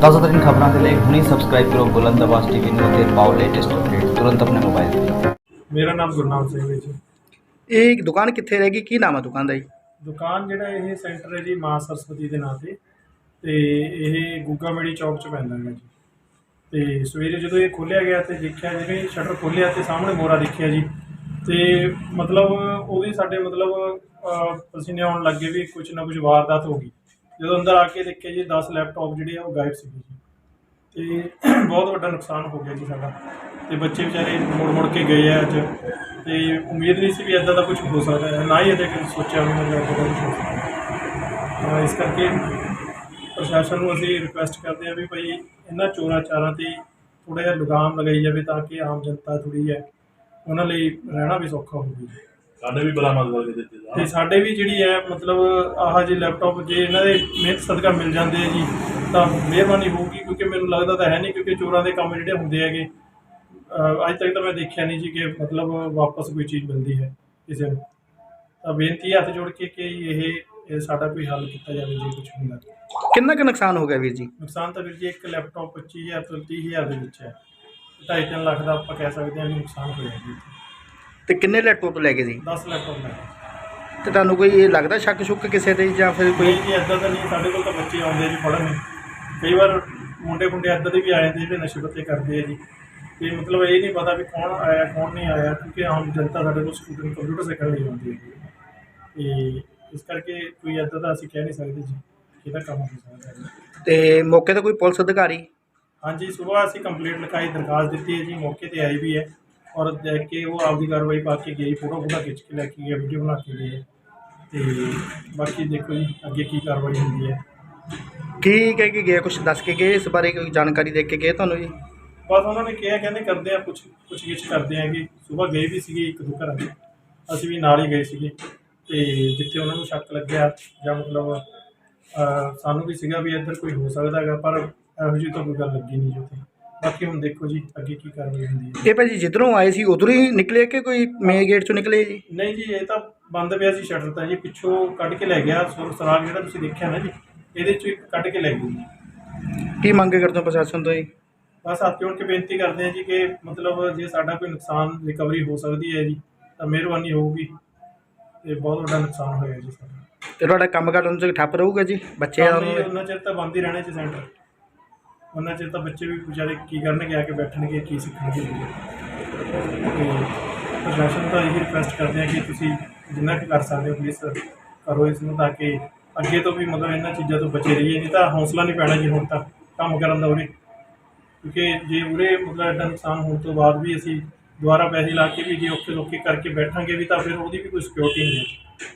ਤਾਜ਼ਾ ਤਰੀਨ ਖਬਰਾਂ ਦੇ ਲਈ ਹੁਣੇ ਸਬਸਕ੍ਰਾਈਬ ਕਰੋ ਬੁਲੰਦ ਆਵਾਜ਼ ਟੀਵੀ ਨੂੰ ਅਤੇ ਪਾਓ ਲੇਟੈਸਟ ਅਪਡੇਟ ਤੁਰੰਤ ਆਪਣੇ ਮੋਬਾਈਲ ਤੇ। ਮੇਰਾ ਨਾਮ ਗੁਰਨਾਮ ਸਿੰਘ ਹੈ ਜੀ। ਇਹ ਦੁਕਾਨ ਕਿੱਥੇ ਰਹੇਗੀ ਕੀ ਨਾਮ ਹੈ ਦੁਕਾਨ ਦਾ ਜੀ? ਦੁਕਾਨ ਜਿਹੜਾ ਇਹ ਸੈਂਟਰ ਹੈ ਜੀ ਮਾਂ ਸਰਸਵਤੀ ਦੇ ਨਾਂ ਤੇ। ਤੇ ਇਹ ਗੁੱਗਾ ਮੇੜੀ ਚੌਕ 'ਚ ਪੈਂਦਾ ਹੈਗਾ ਜੀ। ਤੇ ਸਵੇਰੇ ਜਦੋਂ ਇਹ ਖੋਲ੍ਹਿਆ ਗਿਆ ਤੇ ਦੇਖਿਆ ਜਿਵੇਂ ਸ਼ਟਰ ਖੋਲ੍ਹਿਆ ਤੇ ਸਾਹਮਣੇ ਮੋਰਾ ਦੇਖਿਆ ਜੀ। ਤੇ ਮਤਲਬ ਉਹਦੀ ਸਾਡੇ ਮਤਲਬ ਅਹ, ਪਸੀਨੇ ਆਉਣ ਲੱਗੇ ਵੀ ਕੁਝ ਨਾ ਕੁਝ ਵਾਰਦਾਤ ਹੋ ਗਈ। ਜਦੋਂ ਅੰਦਰ ਆ ਕੇ ਦੇਖਿਆ ਜੀ 10 ਲੈਪਟਾਪ ਜਿਹੜੇ ਆ, ਉਹ ਗਾਇਬ ਸੀਗੇ ਜੀ। ਤੇ ਬਹੁਤ ਵੱਡਾ ਨੁਕਸਾਨ ਹੋ ਗਿਆ ਜੀ ਸਾਡਾ। ਤੇ ਬੱਚੇ ਵਿਚਾਰੇ ਮੁੜ ਮੁੜ ਕੇ ਗਏ ਆ ਅੱਜ। ਤੇ ਉਮੀਦ ਨਹੀਂ ਸੀ ਵੀ ਇਦਾਂ ਦਾ ਕੁਝ ਹੋ ਸਕਦਾ ਹੈ। ਨਾ ਹੀ ਇਹਦੇ ਕਿ ਸੋਚਿਆ ਵੀ ਮੈਂ ਕੁਝ ਹੋ ਸਕਦਾ ਤਾਂ ਇਸ ਕਰਕੇ ਪ੍ਰਸ਼ਾਸਨ ਨੂੰ ਅਸੀਂ ਰਿਕੁਐਸਟ ਕਰਦੇ ਹਾਂ ਵੀ ਭਾਈ ਇਹਨਾਂ ਚੋਰਾਂ ਚਾਰਾਂ ਤੇ ਥੋੜਾ ਜਿਹਾ ਲਗਾਮ ਲਗਾਈ ਜਾਵੇ ਤਾਂ ਕਿ ਆਮ ਜਨਤਾ ਥੋੜੀ ਹੈ। ਉਹਨਾਂ ਲਈ ਰਹਿਣਾ ਵੀ ਸੌਖਾ ਹੋਵੇ ਸਾਡੇ ਵੀ ਬਰਾਮਦ ਕਰਕੇ ਦਿੱਤੇ ਤੇ। ਸਾਡੇ ਵੀ ਜਿਹੜੀ ਹੈ ਮਤਲਬ ਆਹ ਜੇ ਲੈਪਟਾਪ ਜੇ ਇਹਨਾਂ ਦੇ ਮਿਹਨਤ ਸਦਕਾ ਮਿਲ ਜਾਂਦੇ ਆ ਜੀ ਤਾਂ ਮਿਹਰਬਾਨੀ ਹੋਊਗੀ ਕਿਉਂਕਿ ਮੈਨੂੰ ਲੱਗਦਾ ਤਾਂ ਹੈ ਨਹੀਂ ਕਿਉਂਕਿ ਚੋਰਾਂ ਦੇ ਕੰਮ ਜਿਹੜੇ ਹੁੰਦੇ ਹੈਗੇ ਅਹ ਅੱਜ ਤੱਕ ਤਾਂ ਮੈਂ ਦੇਖਿਆ ਨਹੀਂ ਜੀ ਕਿ ਮਤਲਬ ਵਾਪਸ ਕੋਈ ਚੀਜ਼ ਮਿਲਦੀ ਹੈ ਕਿਸੇ ਨੂੰ। ਤਾਂ ਬੇਨਤੀ ਹੈ ਹੱਥ ਜੋੜ ਕੇ ਕਿ ਇਹ ਇਹ ਸਾਡਾ ਕੋਈ ਹੱਲ ਕੀਤਾ ਜਾਵੇ ਜੇ ਕੁਝ ਹੁੰਦਾ। ਕਿੰਨਾ ਕੁ ਨੁਕਸਾਨ ਹੋ ਗਿਆ ਵੀਰ ਜੀ? ਨੁਕਸਾਨ ਤਾਂ ਵੀਰ ਜੀ ਇੱਕ ਲੈਪਟਾਪ 25000 ਤੋਂ 30000 ਦੇ ਵਿੱਚ ਹੈ। 2.5 ਲੱਖ ਦਾ ਆਪਾਂ ਕਹਿ ਸਕਦੇ ਹਾਂ ਵੀ ਨੁਕਸਾਨ ਹੋਇਆ ਜੀ। ਤੇ ਕਿੰਨੇ ਲੈਪਟਾਪ ਲੈ ਗਏ ਜੀ 10 ਲੈਪਟਾਪ ਲੈ ਤੇ ਤੁਹਾਨੂੰ ਕੋਈ ਇਹ ਲੱਗਦਾ ਸ਼ੱਕ ਸ਼ੁੱਕ ਕਿਸੇ ਤੇ ਜਾਂ ਫਿਰ ਕੋਈ ਕੋਈ ਜੀ ਇੱਦਾਂ ਤਾਂ ਨਹੀਂ ਸਾਡੇ ਕੋਲ ਤਾਂ ਬੱਚੇ ਆਉਂਦੇ ਜੀ ਪੜ੍ਹਨ। ਨੂੰ ਕਈ ਵਾਰ ਮੁੰਡੇ ਮੁੰਡੇ ਇੱਦਾਂ ਦੇ ਵੀ ਆ ਜਾਂਦੇ ਜਿਹੜੇ ਨਸ਼ੇ ਪੱਤੇ ਕਰਦੇ ਆ ਜੀ। ਤੇ ਮਤਲਬ ਇਹ ਨਹੀਂ ਪਤਾ ਵੀ ਕੌਣ ਆਇਆ ਕੌਣ ਨਹੀਂ ਆਇਆ ਕਿਉਂਕਿ ਆਮ ਜਨਤਾ ਸਾਡੇ ਕੋਲ ਸਟੂਡੈਂਟ ਕੰਪਿਊਟਰ ਸਿੱਖਣ ਲਈ ਆਉਂਦੀ ਹੈ ਤੇ ਇਸ ਕਰਕੇ ਕੋਈ ਇੱਦਾਂ ਦਾ ਅਸੀਂ ਕਹਿ ਨਹੀਂ ਸਕਦੇ ਜੀ ਕਿਹਦਾ ਕੰਮ ਹੋ ਸਕਦਾ ਹੈ। ਤੇ ਮੌਕੇ ਤੇ ਕੋਈ ਪੁਲਿਸ ਅਧਿਕਾਰੀ? ਹਾਂਜੀ ਸਵੇਰ ਅਸੀਂ ਕੰਪਲੀਟ ਲਿਖਾਈ ਦਰਖਾਸਤ ਦਿੱਤੀ ਹੈ ਜੀ ਮੌਕੇ ਤੇ ਆਈ ਵੀ ਹੈ। ਔਰ ਦੇਖ ਕੇ ਉਹ ਆਪਦੀ ਕਾਰਵਾਈ ਪਾ ਕੇ ਗਈ ਫੋਟੋ ਫੋਟੋ ਖਿੱਚ ਕੇ ਲੈ ਕੇ ਗਏ ਵੀਡੀਓ ਬਣਾ ਕੇ ਗਏ ਤੇ ਬਾਕੀ ਦੇਖੋ ਜੀ ਅੱਗੇ ਕੀ ਕਾਰਵਾਈ ਹੁੰਦੀ ਹੈ। ਕੀ ਕਹਿ ਕੇ ਗਏ ਕੁਝ ਦੱਸ ਕੇ ਗਏ ਇਸ ਬਾਰੇ ਕੋਈ ਜਾਣਕਾਰੀ ਦੇ ਕੇ ਗਏ ਤੁਹਾਨੂੰ ਜੀ? ਬਸ ਉਹਨਾਂ ਨੇ ਕਿਹਾ ਕਹਿੰਦੇ ਕਰਦੇ ਆ ਕੁਝ ਕੁਝ ਗਿੱਛ ਕਰਦੇ ਆ ਕਿ ਸਵੇਰ ਗਏ ਵੀ ਸੀਗੇ ਇੱਕ ਦੋ ਘਰਾਂ ਦੇ ਅਸੀਂ ਵੀ ਨਾਲ ਹੀ ਗਏ ਸੀਗੇ। ਤੇ ਜਿੱਥੇ ਉਹਨਾਂ ਨੂੰ ਸ਼ੱਕ ਲੱਗਿਆ ਜਾਂ ਮਤਲਬ ਸਾਨੂੰ ਵੀ ਸੀਗਾ ਵੀ ਇੱਧਰ ਕੋਈ ਹੋ ਸਕਦਾ ਹੈਗਾ ਪਰ ਇਹੋ ਜਿਹੀ ਤਾਂ ਕੋਈ ਗੱਲ ਲੱਗੀ ਨਹੀਂ ਜੀ ਉੱਥੇ। ਬਾਕੀ ਹੁਣ ਦੇਖੋ ਜੀ ਅੱਗੇ ਕੀ ਕਾਰਵਾਈ ਹੁੰਦੀ ਹੈ। ਇਹ ਭਾਜੀ ਜਿੱਧਰੋਂ ਆਏ ਸੀ ਉਧਰੋਂ ਹੀ ਨਿਕਲੇ ਕਿ ਕੋਈ ਮੇਨ ਗੇਟ ਚੋਂ ਨਿਕਲੇ ਜੀ? ਨਹੀਂ ਜੀ ਇਹ ਤਾਂ ਬੰਦ ਪਿਆ ਸੀ ਸ਼ਟਰ ਤਾਂ ਜੀ ਪਿੱਛੋਂ ਕੱਢ ਕੇ ਲੈ ਗਿਆ। ਸੁਰ ਸਰਾਗ ਜਿਹੜਾ ਤੁਸੀਂ ਦੇਖਿਆ ਨਾ ਜੀ ਇਹਦੇ ਚੋਂ ਇੱਕ ਕੱਢ ਕੇ ਲੈ ਗਈ। ਕੀ ਮੰਗ ਕਰਦੇ ਹੋ ਪ੍ਰਸ਼ਾਸਨ ਤੋਂ ਜੀ? ਬਸ ਹੱਥ ਜੋੜ ਕੇ ਬੇਨਤੀ ਕਰਦੇ ਹਾਂ ਜੀ ਕਿ ਮਤਲਬ ਜੇ ਸਾਡਾ ਕੋਈ ਨੁਕਸਾਨ ਰਿਕਵਰੀ ਹੋ ਸਕਦੀ ਹੈ ਜੀ ਤਾਂ ਮਿਹਰਬਾਨੀ ਹੋਊਗੀ। ਤੇ ਬਹੁਤ ਵੱਡਾ ਨੁਕਸਾਨ ਹੋਇਆ ਜੀ ਸਾਡਾ। ਤੇ ਤੁਹਾਡਾ ਕੰਮ ਕਰਨ ਉਹਨਾਂ 'ਚ ਠੱਪ ਰਹੂਗਾ ਜੀ? ਬੱਚੇ ਹੀ ਉਹਨਾਂ ਚਿਰ ਤਾਂ ਬੰਦ ਹੀ ਰਹਿਣਾ ਜੀ ਸੈਂਟਰ ਉਹਨਾਂ ਚਿਰ ਤਾਂ ਬੱਚੇ ਵੀ ਵਿਚਾਰੇ ਕੀ ਕਰਨਗੇ, ਆ ਕੇ ਬੈਠਣਗੇ, ਕੀ ਸਿੱਖਣਗੇ। ਜੀ। ਤੇ ਪ੍ਰਸ਼ਾਸਨ ਤਾਂ ਇਹ ਰਿਕੁਐਸਟ ਕਰਦੇ ਹਾਂ ਕਿ ਤੁਸੀਂ ਜਿੰਨਾ ਕੁ ਕਰ ਸਕਦੇ ਹੋ ਪਲੀਜ਼ ਕਰੋ ਇਸ ਨੂੰ ਤਾਂ ਕਿ ਅੱਗੇ ਤੋਂ ਵੀ ਮਤਲਬ ਇਹਨਾਂ ਚੀਜ਼ਾਂ ਤੋਂ ਬਚੇ ਰਹੀਏ। ਨਹੀਂ ਤਾਂ ਹੌਸਲਾ ਨਹੀਂ ਪੈਣਾ ਜੀ ਹੁਣ ਤਾਂ ਕੰਮ ਕਰਨ ਦਾ ਉਰੇ। ਕਿਉਂਕਿ ਜੇ ਉਰੇ ਮਤਲਬ ਐਡਾ ਨੁਕਸਾਨ ਹੋਣ ਤੋਂ ਬਾਅਦ ਵੀ ਅਸੀਂ ਦੁਬਾਰਾ ਪੈਸੇ ਲਾ ਕੇ ਵੀ ਜੇ ਔਖੇ ਲੋਕੇ ਕਰਕੇ ਬੈਠਾਂਗੇ ਵੀ ਤਾਂ ਫਿਰ ਉਹਦੀ ਵੀ ਕੋਈ ਸਿਕਿਉਰਿਟੀ ਨਹੀਂ ਹੈ।